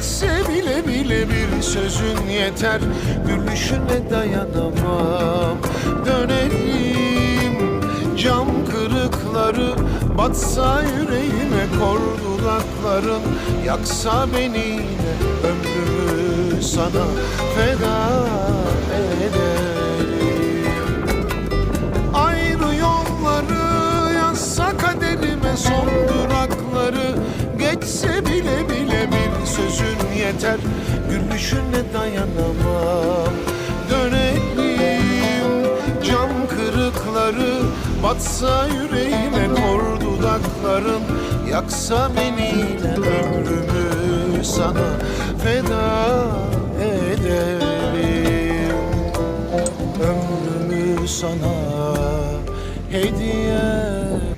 Geçse bile bile bir sözün yeter. Gülüşüne dayanamam. Dönelim cam kırıkları Batsa yüreğime kor dudakların. Yaksa beni yine ömrümü sana feda ederim. Ayrı yolları yazsa kaderime son durakları. Geçse bile bile sözün yeter. Gülüşüne dayanamam. Dönelim. Cam kırıkları Batsa yüreğime kor dudakların Yaksa beni yine ömrümü sana feda ederim Ömrümü sana hediye